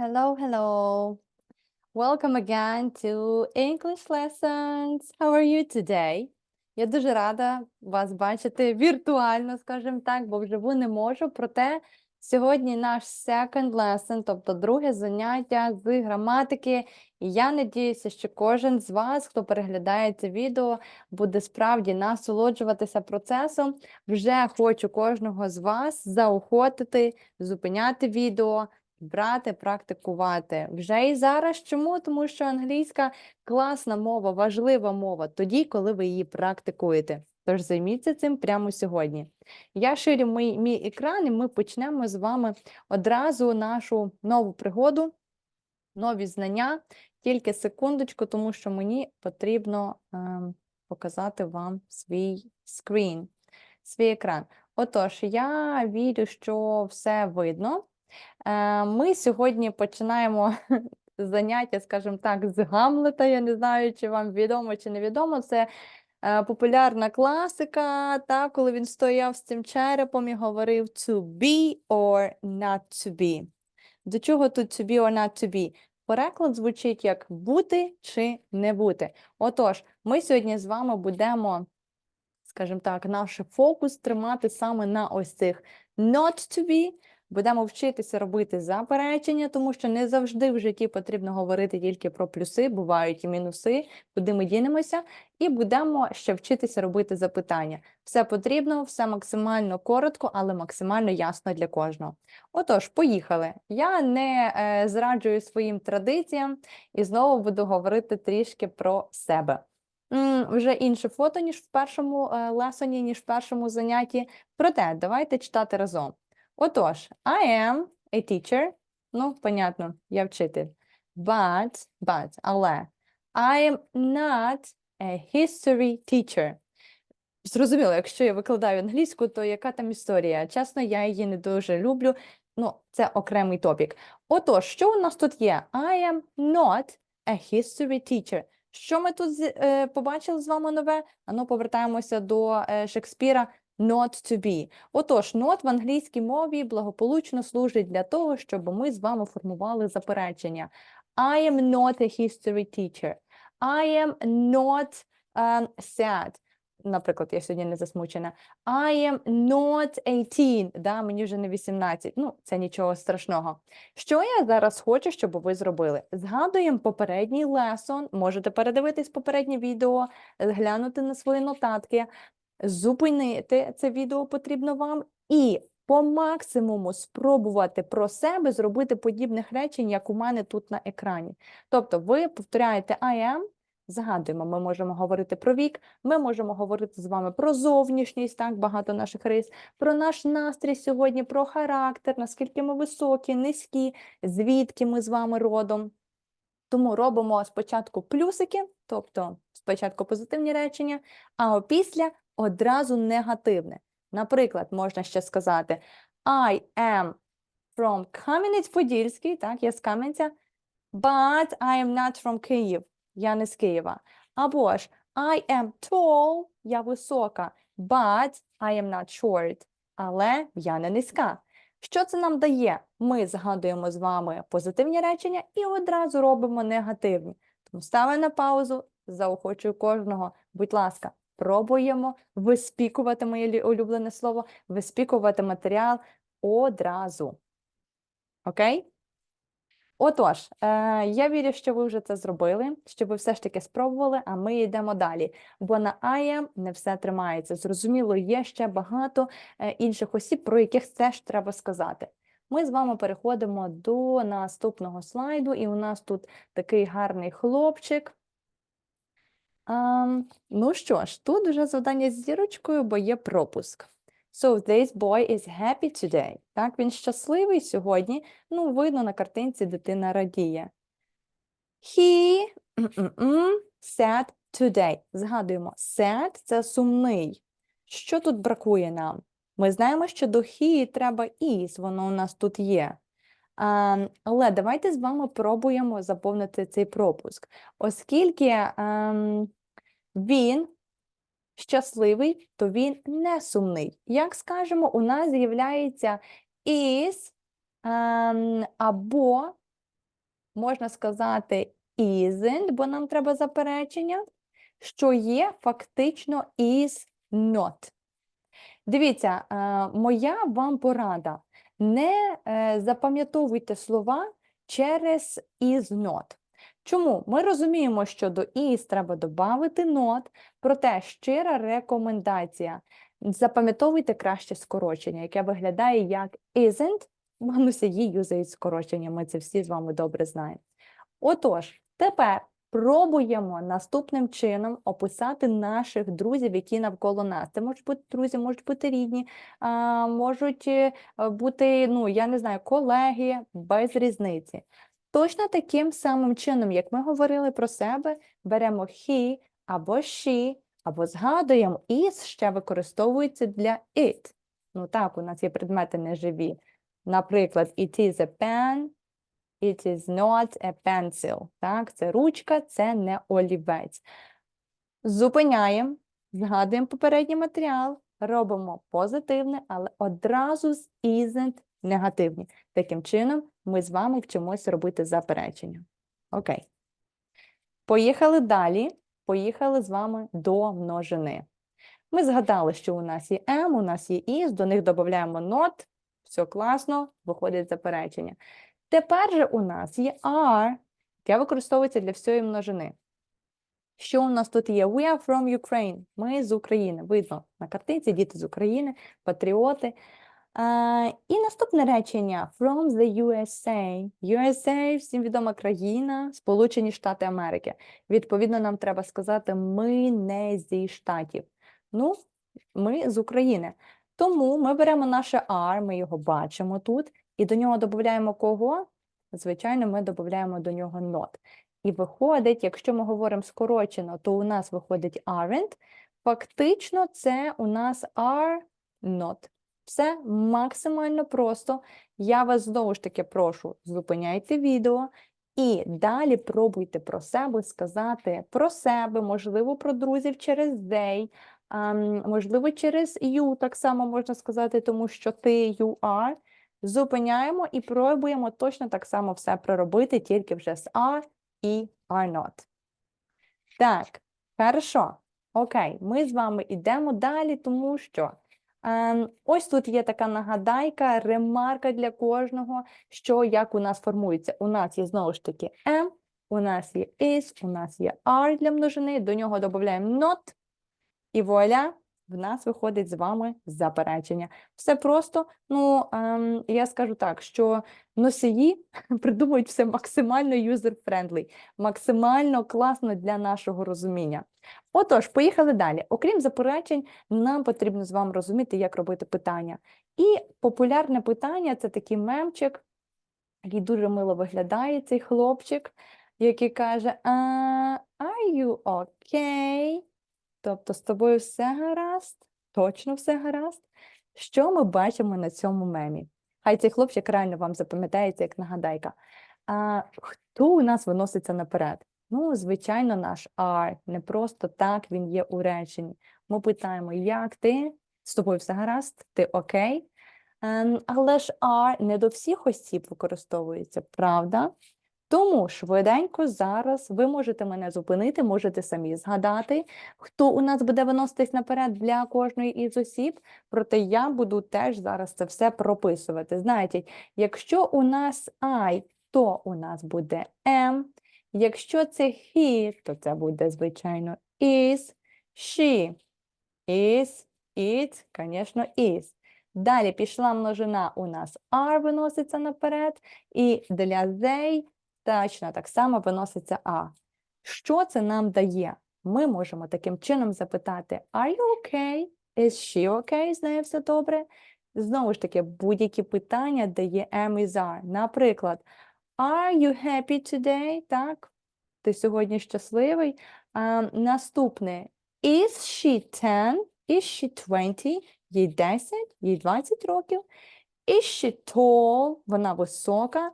Hello, hello. Welcome again to English lessons. How are you today? Я дуже рада вас бачити віртуально, скажімо так, бо вживу не можу. Проте сьогодні наш second lesson, тобто друге заняття з граматики. І я надіюся, що кожен з вас, хто переглядає це відео, буде справді насолоджуватися процесом. Вже хочу кожного з вас заохотити, зупиняти відео брати, практикувати вже і зараз. Чому? Тому що англійська класна мова, важлива мова тоді, коли ви її практикуєте. Тож займіться цим прямо сьогодні. Я ширю мій, мій екран, і ми почнемо з вами одразу нашу нову пригоду, нові знання. Тільки секундочку, тому що мені потрібно ем, показати вам свій скрін, свій екран. Отож, я вірю, що все видно. Е, Ми сьогодні починаємо заняття, скажімо так, з Гамлета. Я не знаю, чи вам відомо чи не відомо. Це е, популярна класика, та, коли він стояв з цим черепом і говорив to be or not to be. До чого тут to be or not to be? Переклад звучить як бути чи не бути. Отож, ми сьогодні з вами будемо, скажімо так, наш фокус тримати саме на ось цих not to be. Будемо вчитися робити заперечення, тому що не завжди в житті потрібно говорити тільки про плюси, бувають і мінуси, куди ми дінемося, і будемо ще вчитися робити запитання. Все потрібно, все максимально коротко, але максимально ясно для кожного. Отож, поїхали. Я не е, зраджую своїм традиціям і знову буду говорити трішки про себе. Вже інше фото, ніж в першому е, лесоні, ніж в першому занятті. Проте, давайте читати разом. Отож, I am a teacher. Ну, понятно, я вчитель. But, but, але I am not a history teacher. Зрозуміло, якщо я викладаю англійську, то яка там історія? Чесно, я її не дуже люблю. Ну, це окремий топік. Отож, що у нас тут є? I am not a history teacher. Що ми тут е, побачили з вами нове? Ану, повертаємося до е, Шекспіра not to be. Отож, not в англійській мові благополучно служить для того, щоб ми з вами формували заперечення. I am not a history teacher. I am not um, sad. Наприклад, я сьогодні не засмучена. I am not 18. Да, мені вже не 18. Ну, це нічого страшного. Що я зараз хочу, щоб ви зробили? Згадуємо попередній лесон. Можете передивитись попереднє відео, глянути на свої нотатки зупинити це відео потрібно вам і по максимуму спробувати про себе зробити подібних речень, як у мене тут на екрані. Тобто ви повторяєте I am, згадуємо, ми можемо говорити про вік, ми можемо говорити з вами про зовнішність, так, багато наших рис, про наш настрій сьогодні, про характер, наскільки ми високі, низькі, звідки ми з вами родом. Тому робимо спочатку плюсики, тобто спочатку позитивні речення, а опісля одразу негативне. Наприклад, можна ще сказати I am from Кам'янець-Подільський, так, я з Кам'янця, but I am not from Київ, я не з Києва. Або ж I am tall, я висока, but I am not short, але я не низька. Що це нам дає? Ми згадуємо з вами позитивні речення і одразу робимо негативні. Тому ставимо на паузу, заохочую кожного, будь ласка, пробуємо виспікувати моє улюблене слово, виспікувати матеріал одразу. Окей? Отож, е, я вірю, що ви вже це зробили, що ви все ж таки спробували, а ми йдемо далі. Бо на am не все тримається. Зрозуміло, є ще багато е, інших осіб, про яких теж треба сказати. Ми з вами переходимо до наступного слайду, і у нас тут такий гарний хлопчик. Ам, ну що ж, тут вже завдання з зірочкою, бо є пропуск. So this boy is happy today. Так, він щасливий сьогодні. Ну, видно на картинці дитина радіє. He sad today. Згадуємо, sad – це сумний. Що тут бракує нам? Ми знаємо, що до he треба is, воно у нас тут є. А, але давайте з вами пробуємо заповнити цей пропуск. Оскільки ем, він щасливий, то він не сумний. Як скажемо, у нас з'являється is ем, або можна сказати isn't, бо нам треба заперечення, що є фактично is not. Дивіться, е, моя вам порада. Не е, запам'ятовуйте слова через is not. Чому? Ми розуміємо, що до is треба додати not, проте щира рекомендація. Запам'ятовуйте краще скорочення, яке виглядає як isn't, бо носії юзають скорочення, ми це всі з вами добре знаємо. Отож, тепер пробуємо наступним чином описати наших друзів, які навколо нас. Це можуть бути друзі, можуть бути рідні, можуть е, бути, ну, я не знаю, колеги, без різниці. Точно таким самим чином, як ми говорили про себе, беремо he або she, або згадуємо is ще використовується для it. Ну так, у нас є предмети неживі. Наприклад, it is a pen, it is not a pencil. Так, це ручка, це не олівець. Зупиняємо, згадуємо попередній матеріал, робимо позитивне, але одразу з isn't негативні. Таким чином, ми з вами вчимося робити заперечення. Окей. Поїхали далі. Поїхали з вами до множини. Ми згадали, що у нас є M, у нас є is, до них додаємо not. Все класно, виходить заперечення. Тепер же у нас є are, яке використовується для всієї множини. Що у нас тут є? We are from Ukraine. Ми з України. Видно на картинці діти з України, патріоти. І наступне речення from the USA. USA всім відома країна, Сполучені Штати Америки. Відповідно, нам треба сказати, ми не зі штатів. Ну, ми з України. Тому ми беремо наше R, ми його бачимо тут, і до нього додаємо кого? Звичайно, ми додаємо до нього not. І виходить, якщо ми говоримо скорочено, то у нас виходить aren't. Фактично, це у нас are not. Все максимально просто. Я вас знову ж таки прошу, зупиняйте відео і далі пробуйте про себе сказати про себе, можливо, про друзів через they, можливо, через you так само можна сказати, тому що ти you are. Зупиняємо і пробуємо точно так само все проробити, тільки вже з are і are not. Так, хорошо. Окей, ми з вами йдемо далі, тому що ем, ось тут є така нагадайка, ремарка для кожного, що як у нас формується. У нас є знову ж таки am, у нас є is, у нас є are для множини, до нього додаємо not, і вуаля, в нас виходить з вами заперечення. Все просто, ну, ем, я скажу так, що носії придумують все максимально user-friendly, максимально класно для нашого розуміння. Отож, поїхали далі. Окрім заперечень, нам потрібно з вами розуміти, як робити питання. І популярне питання це такий мемчик, який дуже мило виглядає, цей хлопчик, який каже: Are you okay? Тобто з тобою все гаразд, точно все гаразд. Що ми бачимо на цьому мемі? Хай цей хлопчик реально вам запам'ятається як нагадайка. А хто у нас виноситься наперед? Ну, звичайно, наш are. Не просто так він є у реченні. Ми питаємо, як ти? З тобою все гаразд, ти окей? Ем, але ж are не до всіх осіб використовується, правда? Тому швиденько зараз ви можете мене зупинити, можете самі згадати, хто у нас буде виноситись наперед для кожної із осіб. Проте я буду теж зараз це все прописувати. Знаєте, якщо у нас I, то у нас буде am. Якщо це he, то це буде, звичайно, is, she, is, it, звісно, is. Далі пішла множина у нас are виноситься наперед, і для they точно так само виноситься а. Що це нам дає? Ми можемо таким чином запитати: Are you okay? Is she okay? З нею все добре? Знову ж таки, будь-які питання дає am і are. Наприклад, Are you happy today? Так, ти сьогодні щасливий. А, наступне. Is she 10? Is she 20? Їй 10, їй 20 років. Is she tall? Вона висока.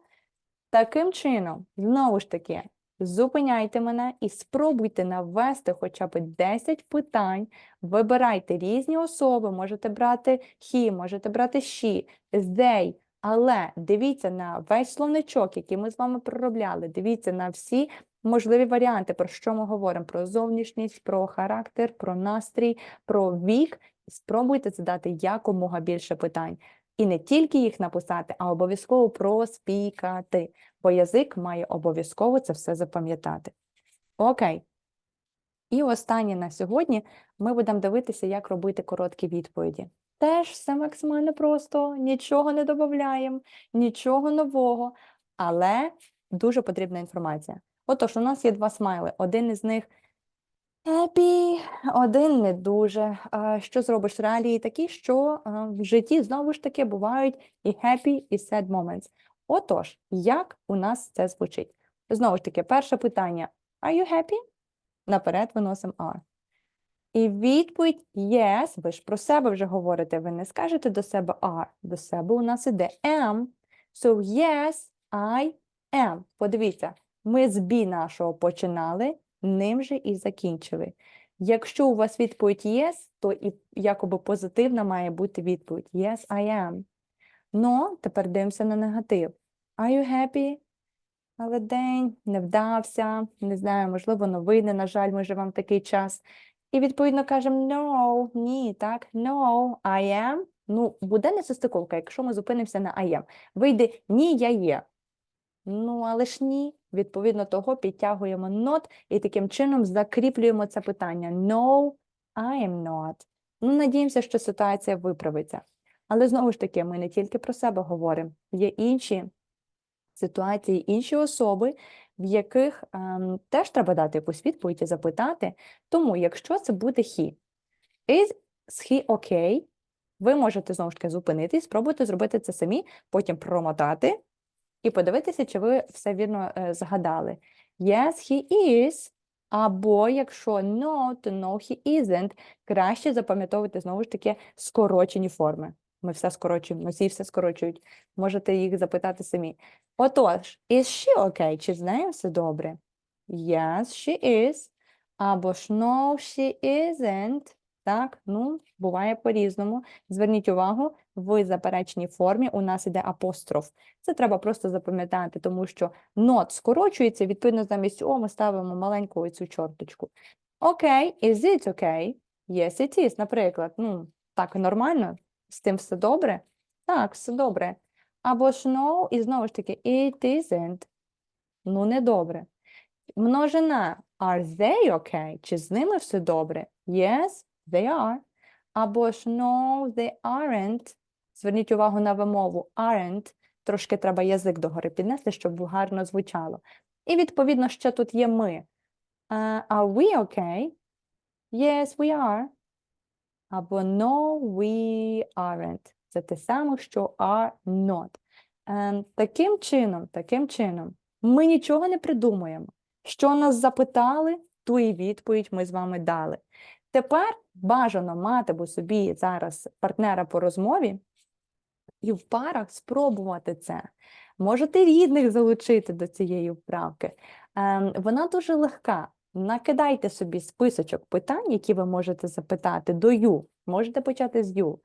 Таким чином, знову ж таки, зупиняйте мене і спробуйте навести хоча б 10 питань. Вибирайте різні особи, можете брати he, можете брати she, they, Але дивіться на весь словничок, який ми з вами проробляли. Дивіться на всі можливі варіанти, про що ми говоримо: про зовнішність, про характер, про настрій, про вік. Спробуйте задати якомога більше питань. І не тільки їх написати, а обов'язково проспікати, бо язик має обов'язково це все запам'ятати. Окей. І останнє на сьогодні ми будемо дивитися, як робити короткі відповіді. Теж все максимально просто, нічого не додаємо, нічого нового, але дуже потрібна інформація. Отож, у нас є два смайли. Один із них happy, один не дуже. Що зробиш? Реалії такі, що в житті знову ж таки бувають і happy, і sad moments. Отож, як у нас це звучить? Знову ж таки, перше питання: Are you happy? Наперед виносимо are. І відповідь yes, ви ж про себе вже говорите, ви не скажете до себе are, до себе у нас іде am. So yes, I am. Подивіться, ми з be нашого починали, ним же і закінчили. Якщо у вас відповідь yes, то і якоби позитивна має бути відповідь Yes, I am. Ну, тепер дивимося на негатив. Are you happy? Але день не вдався, не знаю, можливо, новини, на жаль, ми живемо в такий час. І відповідно кажемо no, ні, так, no, I am. Ну, буде несостиковка, якщо ми зупинимося на I am. Вийде ні, я є. Ну, але ж ні. Відповідно того, підтягуємо not і таким чином закріплюємо це питання. No, I am not. Ну, надіємося, що ситуація виправиться. Але знову ж таки, ми не тільки про себе говоримо, є інші ситуації, інші особи, в яких ем, теж треба дати якусь відповідь і запитати. Тому, якщо це буде he, is he okay? Ви можете знову ж таки зупинитись, спробуйте зробити це самі, потім промотати і подивитися, чи ви все вірно е, згадали. Yes, he is. Або якщо no, то no, he isn't. Краще запам'ятовувати знову ж таки скорочені форми. Ми все скорочуємо, всі все скорочують. Можете їх запитати самі. Отож, is she okay? Чи з нею все добре? Yes, she is. Або ж no, she isn't. Так, ну, буває по-різному. Зверніть увагу, в заперечній формі у нас іде апостроф. Це треба просто запам'ятати, тому що not скорочується, відповідно, замість О ми ставимо маленьку цю чорточку. Окей, is it okay? Yes, it is, наприклад. Ну, так, нормально? З тим все добре? Так, все добре. Або ж no, і знову ж таки, it isn't. Ну, не добре. Множина are they okay? Чи з ними все добре? Yes, they are. Або ж no, they aren't. Зверніть увагу на вимову aren't. Трошки треба язик догори піднести, щоб гарно звучало. І відповідно, ще тут є ми. Uh, are we okay? Yes, we are. Або no, we aren't. Це те саме, що are not. Ем, таким чином, таким чином, ми нічого не придумуємо. Що нас запитали, ту і відповідь ми з вами дали. Тепер бажано мати бо собі зараз партнера по розмові і в парах спробувати це. Можете рідних залучити до цієї вправки. Ем, вона дуже легка. Накидайте собі списочок питань, які ви можете запитати до you. Можете почати з you.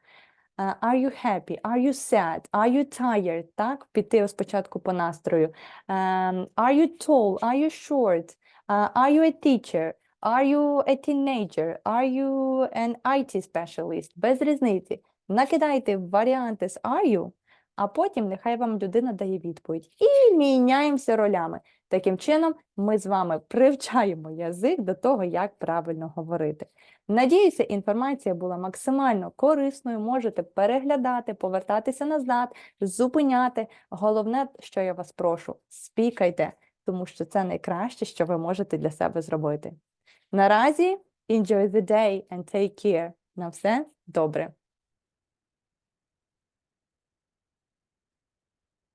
Е, Are you happy? Are you sad? Are you tired? Так, піти спочатку по настрою. Ем, Are you tall? Are you short? Е, Are you a teacher? Are you a teenager? Are you an IT specialist? Без різниці. Накидайте варіанти з are you, а потім нехай вам людина дає відповідь. І міняємося ролями. Таким чином, ми з вами привчаємо язик до того, як правильно говорити. Надіюся, інформація була максимально корисною. Можете переглядати, повертатися назад, зупиняти. Головне, що я вас прошу, спікайте, тому що це найкраще, що ви можете для себе зробити. Наразі enjoy the day and take care. На все добре.